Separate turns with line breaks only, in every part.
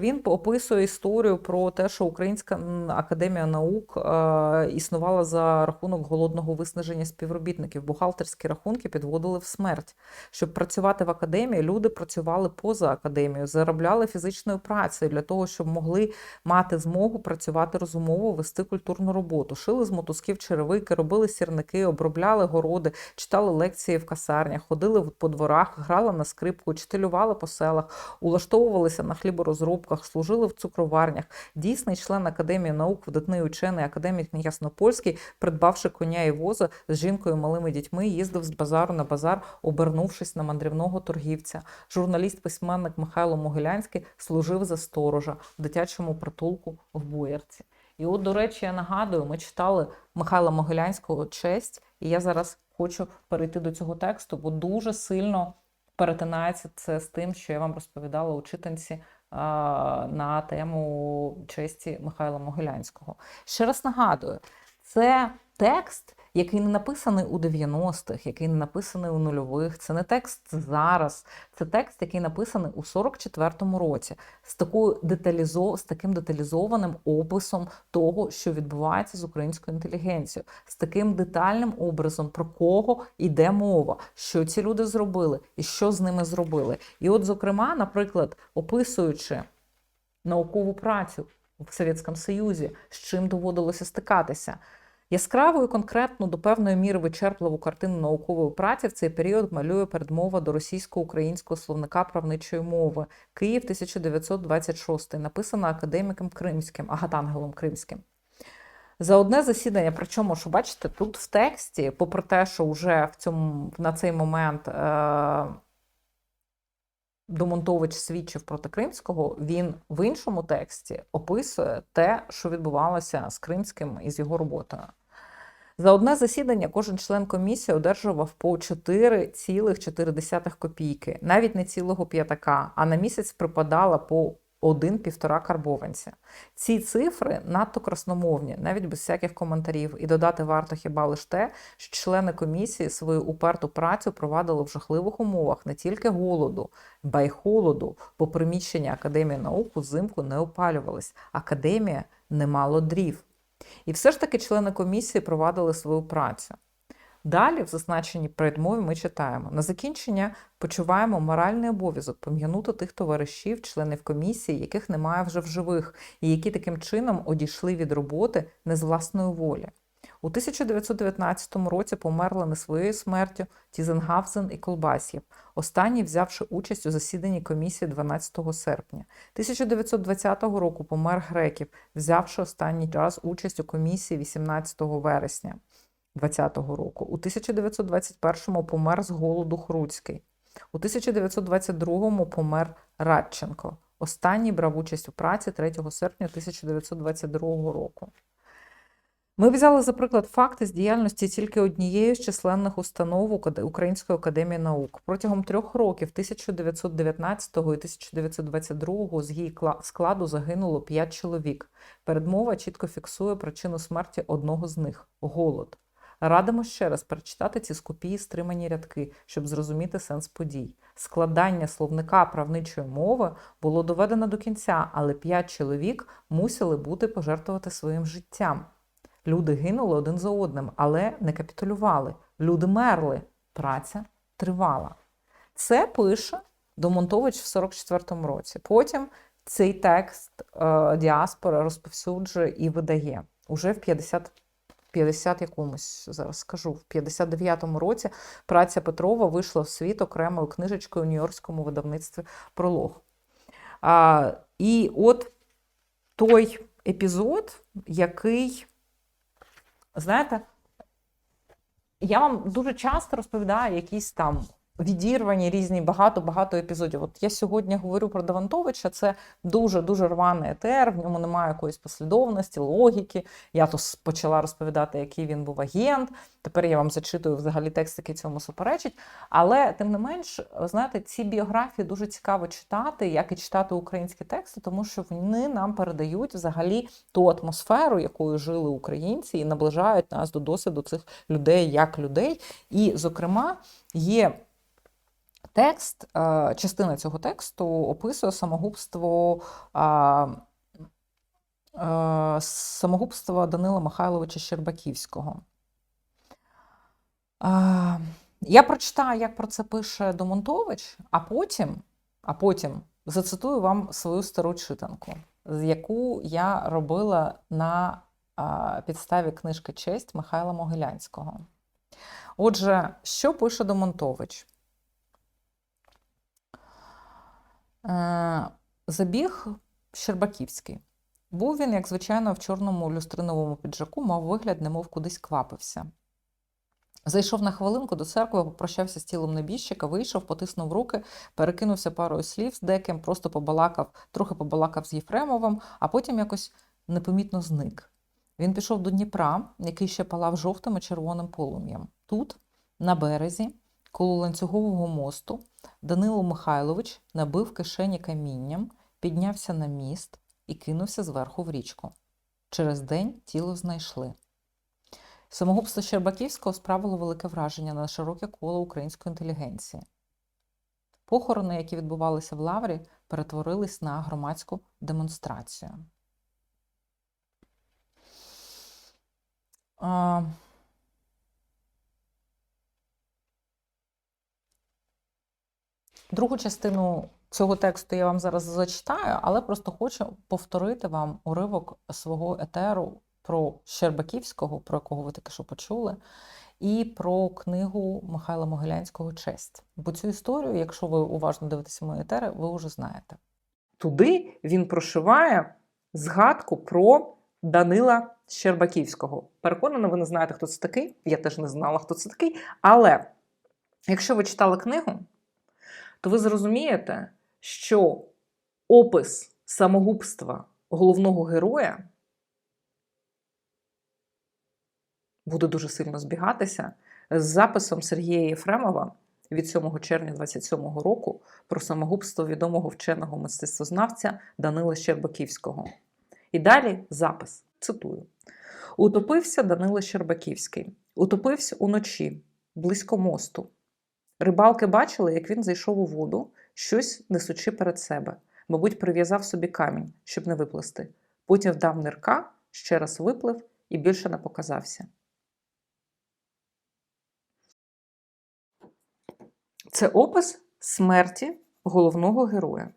Він описує історію про те, що Українська академія наук е, існувала за рахунок голодного виснаження співробітників. Бухгалтерські рахунки підводили в смерть. Щоб працювати в академії, люди працювали поза академією, заробляли фізичною працею для того, щоб могли мати змогу працювати розумово, вести культурну роботу. Шили з мотузків черевики, робили сірники, обробляли городи, читали лекції в касарнях, ходили по дворах, грали на скрипку, читилювали по селах, улаштовувалися на хліборозробках, служили в цукроварнях. Дійсний член Академії наук, видатний учений академік Яснопольський, придбавши коня і воза з жінкою і малими дітьми, їздив з базару на базар, обернувшись на мандрівного торгівця. Журналіст-письменник Михайло Могилянський служив за сторожа в дитячому притулку в Боярці. І от, до речі, я нагадую, ми читали Михайла Могилянського честь, і я зараз хочу перейти до цього тексту, бо дуже сильно перетинається це з тим, що я вам розповідала у читанці на тему честі Михайла Могилянського. Ще раз нагадую, це текст, який не написаний у 90-х, який не написаний у нульових. Це не текст зараз. Це текст, який написаний у 44-му році, з такою деталізо... з таким деталізованим описом того, що відбувається з українською інтелігенцією, з таким детальним образом, про кого йде мова, що ці люди зробили і що з ними зробили. І от, зокрема, наприклад, описуючи наукову працю в Совєтському Союзі, з чим доводилося стикатися. Яскраву і конкретну до певної міри вичерпливу картину наукової праці в цей період малює передмова до російсько-українського словника правничої мови Київ 1926, написана академіком Кримським, Агатангелом Кримським. За одне засідання, причому, що бачите, тут в тексті, попри те, що вже в цьому, на цей момент е- Домонтович свідчив проти Кримського, він в іншому тексті описує те, що відбувалося з Кримським і з його роботою. За одне засідання кожен член комісії одержував по 4,4 копійки, навіть не цілого п'ятака, а на місяць припадала по 1-1,5 карбованця. Ці цифри надто красномовні, навіть без всяких коментарів, і додати варто хіба лише те, що члени комісії свою уперту працю провадили в жахливих умовах не тільки голоду, ба й холоду, бо приміщення Академії наук узимку не опалювались. Академія не мало дрів. І все ж таки члени комісії провадили свою працю. Далі, в зазначеній передмові, ми читаємо: на закінчення почуваємо моральний обов'язок пом'янути тих товаришів, членів комісії, яких немає вже в живих, і які таким чином одійшли від роботи не з власної волі. У 1919 році померли не своєю смертю Тізенгафзен і Колбасєв, останній взявши участь у засіданні комісії 12 серпня. 1920 року помер Греків, взявши останній раз участь у комісії 18 вересня 20 року. У 1921-му помер з голоду Хруцький. У 1922 помер Радченко. Останній брав участь у праці 3 серпня 1922 року. Ми взяли, за приклад, факти з діяльності тільки однієї з численних установ Української академії наук. Протягом трьох років 1919 і 1922 з її складу загинуло п'ять чоловік. Передмова чітко фіксує причину смерті одного з них голод. Радимо ще раз перечитати ці скупі стримані рядки, щоб зрозуміти сенс подій. Складання словника правничої мови було доведено до кінця, але п'ять чоловік мусили бути пожертвувати своїм життям. Люди гинули один за одним, але не капітулювали. Люди мерли. Праця тривала. Це пише Домонтович в 44-му році. Потім цей текст е, діаспора розповсюджує і видає уже в 50 50 якомусь зараз скажу, в 59-му році праця Петрова вийшла в світ окремою книжечкою у Нью-Йоркському видавництві Пролог. А, І от той епізод, який, знаєте, я вам дуже часто розповідаю якісь там відірвані різні багато-багато епізодів. От я сьогодні говорю про Давантовича, це дуже-дуже рваний етер, в ньому немає якоїсь послідовності, логіки. Я то почала розповідати, який він був агент. Тепер я вам зачитую взагалі текст, який цьому суперечить. Але тим не менш, знаєте, ці біографії дуже цікаво читати, як і читати українські тексти, тому що вони нам передають взагалі ту атмосферу, якою жили українці, і наближають нас до досвіду цих людей як людей. І, зокрема, є Текст, е, частина цього тексту описує самогубство, е, самогубство Данила Михайловича Щербаківського. Я прочитаю, як про це пише Домонтович, а потім, а потім зацитую вам свою стару читанку, яку я робила на підставі книжки Честь Михайла Могилянського. Отже, що пише Домонтович? Е, Забіг Щербаківський. Був він, як звичайно, в чорному люстриновому піджаку, мав вигляд, немов кудись квапився. Зайшов на хвилинку до церкви, попрощався з тілом небіжчика, вийшов, потиснув руки, перекинувся парою слів з деким, просто побалакав, трохи побалакав з Єфремовим, а потім якось непомітно зник. Він пішов до Дніпра, який ще палав жовтим і червоним полум'ям. Тут, на березі, коло ланцюгового мосту, Данило Михайлович набив кишені камінням, піднявся на міст і кинувся зверху в річку. Через день тіло знайшли. Самогубство Щербаківського справило велике враження на широке коло української інтелігенції. Похорони, які відбувалися в Лаврі, перетворились на громадську демонстрацію. Другу частину цього тексту я вам зараз зачитаю, але просто хочу повторити вам уривок свого етеру про Щербаківського, про якого ви таки що почули, і про книгу Михайла Могилянського Честь. Бо цю історію, якщо ви уважно дивитеся мої етери, ви вже знаєте. Туди він прошиває згадку про Данила Щербаківського. Переконана, ви не знаєте, хто це такий. Я теж не знала, хто це такий. Але якщо ви читали книгу, то ви зрозумієте, що опис самогубства головного героя буде дуже сильно збігатися з записом Сергія Єфремова від 7 червня 27-го року про самогубство відомого вченого мистецтвознавця Данила Щербаківського. І далі запис. Цитую: Утопився Данило Щербаківський. Утопився уночі, близько мосту. Рибалки бачили, як він зайшов у воду, щось несучи перед себе. Мабуть, прив'язав собі камінь, щоб не виплисти. Потім вдав нирка, ще раз виплив і більше не показався. Це опис смерті головного героя.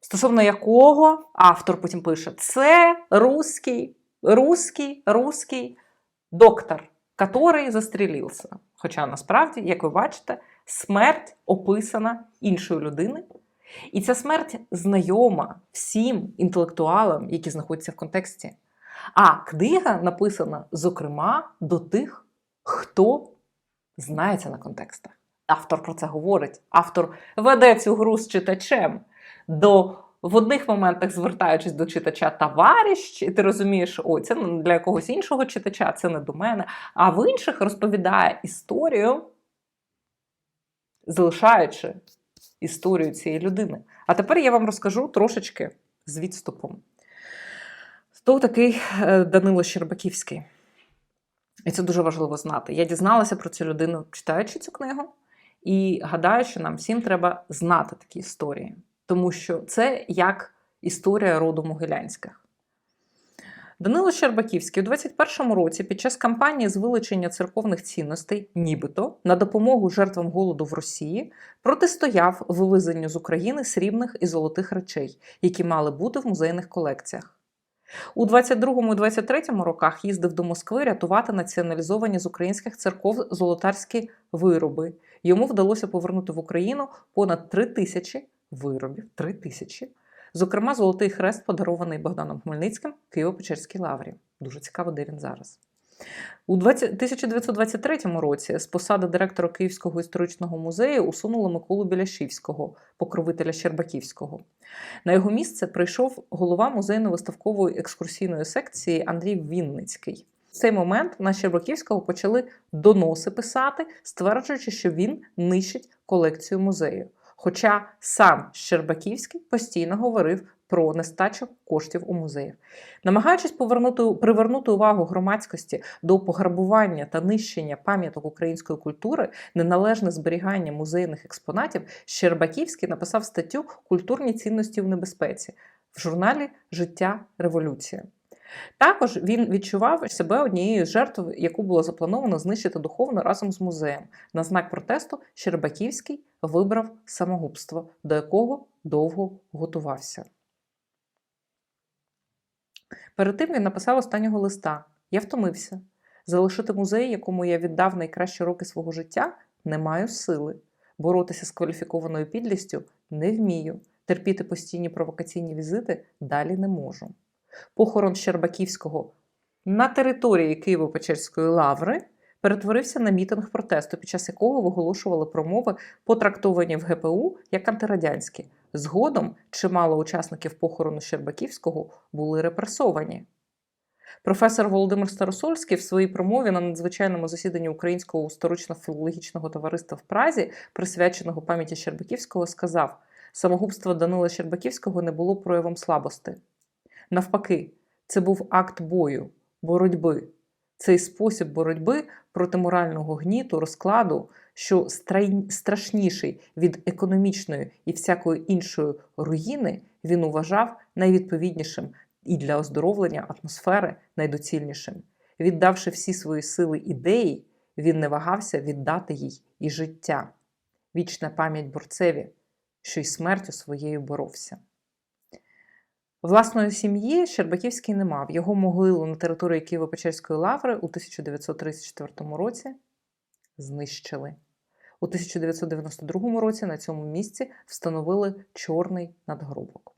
Стосовно якого автор потім пише: це русський, русський, русський доктор, який застрілився. Хоча насправді, як ви бачите, смерть описана іншою людиною. І ця смерть знайома всім інтелектуалам, які знаходяться в контексті. А книга написана, зокрема, до тих, хто знається на контекстах. Автор про це говорить. Автор веде цю гру з читачем. До в одних моментах звертаючись до читача товариш, і ти розумієш, ой, це для якогось іншого читача, це не до мене. А в інших розповідає історію, залишаючи історію цієї людини. А тепер я вам розкажу трошечки з відступом. Хто такий е, Данило Щербаківський? І це дуже важливо знати. Я дізналася про цю людину, читаючи цю книгу, і гадаю, що нам всім треба знати такі історії тому що це як історія роду Могилянських. Данило Щербаківський у 21-му році під час кампанії з вилучення церковних цінностей, нібито на допомогу жертвам голоду в Росії, протистояв вивезенню з України срібних і золотих речей, які мали бути в музейних колекціях. У 22-му і 23-му роках їздив до Москви рятувати націоналізовані з українських церков золотарські вироби. Йому вдалося повернути в Україну понад 3 тисячі виробів 3 тисячі. Зокрема, золотий хрест, подарований Богданом Хмельницьким Києво-Печерській лаврі. Дуже цікаво, де він зараз. У 1923 році з посади директора Київського історичного музею усунули Миколу Біляшівського, покровителя Щербаківського. На його місце прийшов голова музейно-виставкової екскурсійної секції Андрій Вінницький. В цей момент на Щербаківського почали доноси писати, стверджуючи, що він нищить колекцію музею. Хоча сам Щербаківський постійно говорив про нестачу коштів у музеях. Намагаючись повернути привернути увагу громадськості до пограбування та нищення пам'яток української культури, неналежне зберігання музейних експонатів, Щербаківський написав статтю Культурні цінності в небезпеці в журналі Життя Революція. Також він відчував себе однією з жертв, яку було заплановано знищити духовно разом з музеєм. На знак протесту Щербаківський вибрав самогубство, до якого довго готувався. Перед тим він написав останнього листа: Я втомився. Залишити музей, якому я віддав найкращі роки свого життя, не маю сили. Боротися з кваліфікованою підлістю не вмію. Терпіти постійні провокаційні візити далі не можу. Похорон Щербаківського на території Києво-Печерської лаври перетворився на мітинг протесту, під час якого виголошували промови, потрактовані в ГПУ як антирадянські. Згодом чимало учасників похорону Щербаківського були репресовані. Професор Володимир Старосольський в своїй промові на надзвичайному засіданні Українського історично-філологічного товариства в Празі, присвяченого пам'яті Щербаківського, сказав: самогубство Данила Щербаківського не було проявом слабости. Навпаки, це був акт бою, боротьби. Цей спосіб боротьби проти морального гніту, розкладу, що страшніший від економічної і всякої іншої руїни, він вважав найвідповіднішим і для оздоровлення атмосфери найдоцільнішим. Віддавши всі свої сили ідеї, він не вагався віддати їй і життя. Вічна пам'ять борцеві, що й смертю своєю боровся. Власної сім'ї Щербаківський не мав. Його могилу на території Києво-Печерської лаври у 1934 році знищили. У 1992 році на цьому місці встановили чорний надгробок.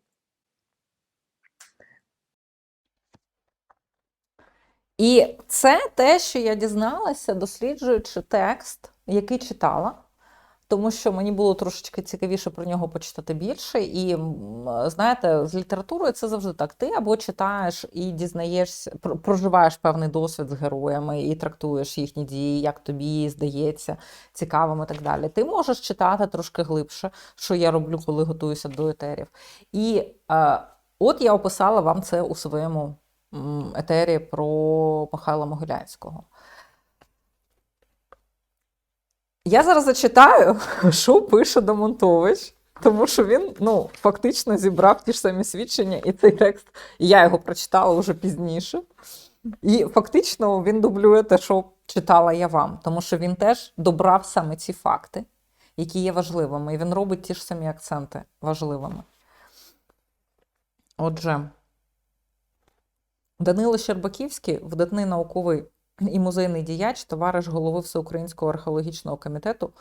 І це те, що я дізналася, досліджуючи текст, який читала тому що мені було трошечки цікавіше про нього почитати більше. І знаєте, з літературою це завжди так. Ти або читаєш і дізнаєшся, проживаєш певний досвід з героями і трактуєш їхні дії, як тобі здається, цікавим і так далі. Ти можеш читати трошки глибше, що я роблю, коли готуюся до етерів. І е, от я описала вам це у своєму етері про Михайла Могилянського. Я зараз зачитаю, що пише Домонтович, тому що він ну, фактично зібрав ті ж самі свідчення, і цей текст, І я його прочитала вже пізніше. І фактично він дублює те, що читала я вам, тому що він теж добрав саме ці факти, які є важливими. І він робить ті ж самі акценти важливими. Отже, Данило Щербаківський, видатний науковий і музейний діяч, товариш голови Всеукраїнського археологічного комітету,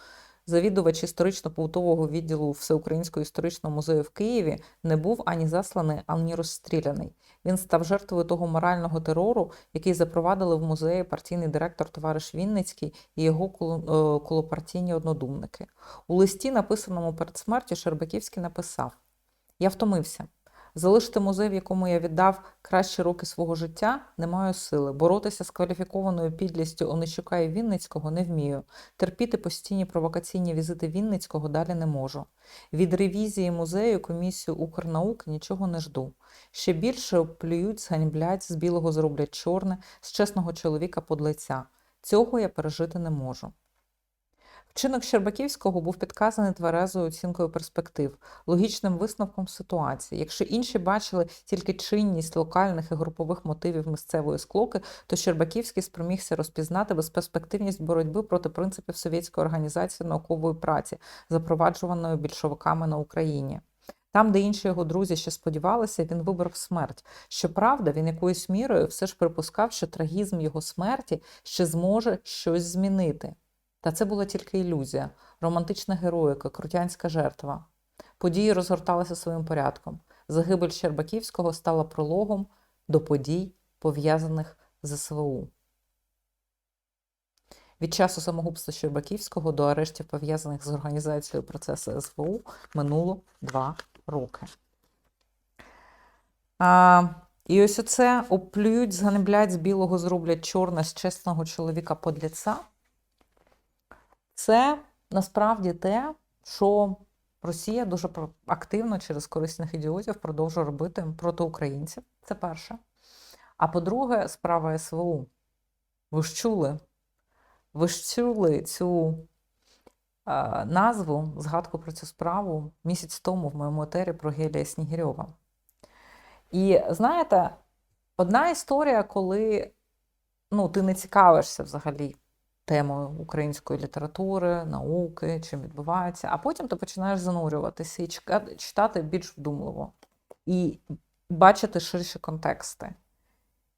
завідувач історично-побутового відділу Всеукраїнського історичного музею в Києві, не був ані засланий, ані розстріляний. Він став жертвою того морального терору, який запровадили в музеї партійний директор товариш Вінницький і його е, колопартійні однодумники. У листі, написаному перед смертю, Шербаківський написав: Я втомився. Залишити музей, в якому я віддав кращі роки свого життя, не маю сили. Боротися з кваліфікованою підлістю Онищука і Вінницького не вмію. Терпіти постійні провокаційні візити Вінницького далі не можу. Від ревізії музею комісію Укрнаук нічого не жду. Ще більше плюють, зганьблять, з білого зроблять чорне, з чесного чоловіка подлеця. Цього я пережити не можу. Вчинок Щербаківського був підказаний тверезою оцінкою перспектив, логічним висновком ситуації. Якщо інші бачили тільки чинність локальних і групових мотивів місцевої склоки, то Щербаківський спромігся розпізнати безперспективність боротьби проти принципів совєтської організації наукової праці, запроваджуваної більшовиками на Україні. Там, де інші його друзі ще сподівалися, він вибрав смерть. Щоправда, він якоюсь мірою все ж припускав, що трагізм його смерті ще зможе щось змінити. Та це була тільки ілюзія, романтична героїка, крутянська жертва. Події розгорталися своїм порядком. Загибель Щербаківського стала прологом до подій, пов'язаних з СВУ. Від часу самогубства Щербаківського до арештів, пов'язаних з організацією процесу СВУ, минуло два роки. А, І ось оце оплюють, зганеблять, з білого зроблять чорне з чесного чоловіка подляця. Це насправді те, що Росія дуже активно через корисних ідіотів продовжує робити проти українців. Це перше. А по-друге, справа СВУ. Ви ж чули? Ви ж чули цю е, назву, згадку про цю справу місяць тому в моєму етері про Гелія Снігирьова. І знаєте, одна історія, коли ну, ти не цікавишся взагалі темою української літератури, науки, чим відбувається, а потім ти починаєш занурюватися і читати більш вдумливо, і бачити ширші контексти.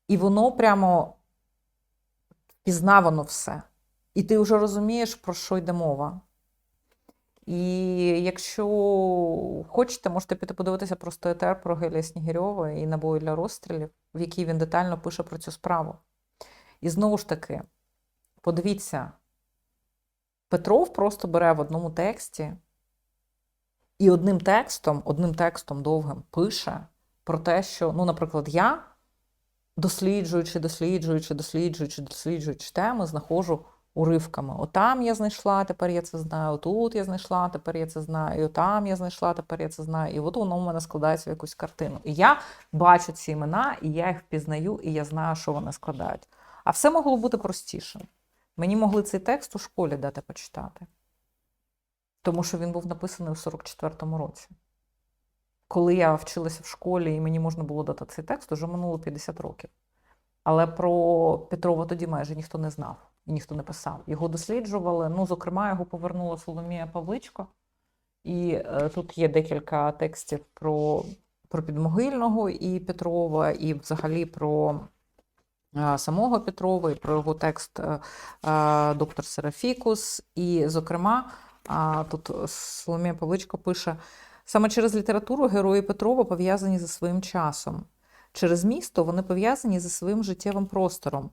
І воно прямо впізнавано все. І ти вже розумієш, про що йде мова. І якщо хочете, можете піти подивитися просто етер про Гелія Снігирьова і набої для розстрілів, в якій він детально пише про цю справу. І знову ж таки, подивіться, Петров просто бере в одному тексті і одним текстом, одним текстом довгим пише про те, що, ну, наприклад, я, досліджуючи, досліджуючи, досліджуючи, досліджуючи теми, знаходжу уривками. Отам я знайшла, тепер я це знаю, отут я знайшла, тепер я це знаю, і отам я знайшла, тепер я це знаю. І от воно у мене складається в якусь картину. І я бачу ці імена, і я їх впізнаю, і я знаю, що вони складають. А все могло бути простішим. Мені могли цей текст у школі дати почитати, тому що він був написаний у 44-му році. Коли я вчилася в школі і мені можна було дати цей текст, вже минуло 50 років. Але про Петрова тоді майже ніхто не знав і ніхто не писав. Його досліджували. Ну, зокрема, його повернула Соломія Павличко. І е, тут є декілька текстів про, про Підмогильного і Петрова, і взагалі про самого Петрова, і про його текст е, е, доктор Серафікус. І, зокрема, тут Соломія Павличко пише: саме через літературу герої Петрова пов'язані зі своїм часом. Через місто вони пов'язані зі своїм життєвим простором.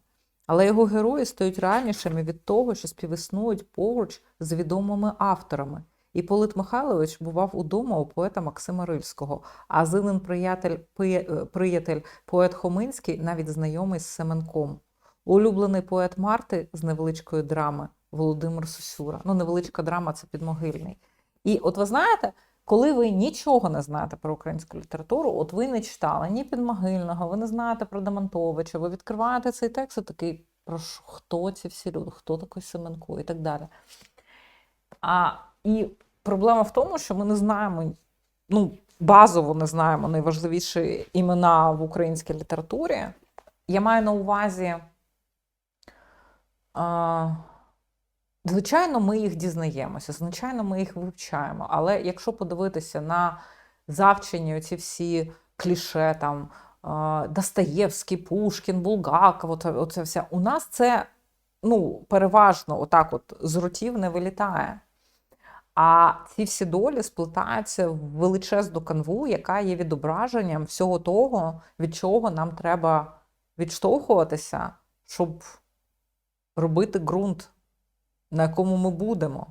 Але його герої стають реальнішими від того, що співіснують поруч з відомими авторами. І Полит Михайлович бував удома у поета Максима Рильського, а Зинин приятель, е, приятель поет Хоминський навіть знайомий з Семенком. Улюблений поет Марти з невеличкої драми Володимир Сусюра. Ну, невеличка драма це підмогильний. І от ви знаєте, коли ви нічого не знаєте про українську літературу, от ви не читали ні Підмогильного, ви не знаєте про Демонтовича, ви відкриваєте цей текст і такий, про хто ці всі люди, хто такий Семенко і так далі. А, і проблема в тому, що ми не знаємо, ну, базово не знаємо найважливіші імена в українській літературі. Я маю на увазі. А, Звичайно, ми їх дізнаємося, звичайно, ми їх вивчаємо. Але якщо подивитися на завчені оці всі кліше, там Достоєвський, Пушкін, Булгаков, оце, оце все, у нас це ну, переважно отак от з ротів не вилітає. А ці всі долі сплетаються в величезну канву, яка є відображенням всього того, від чого нам треба відштовхуватися, щоб робити ґрунт на якому ми будемо.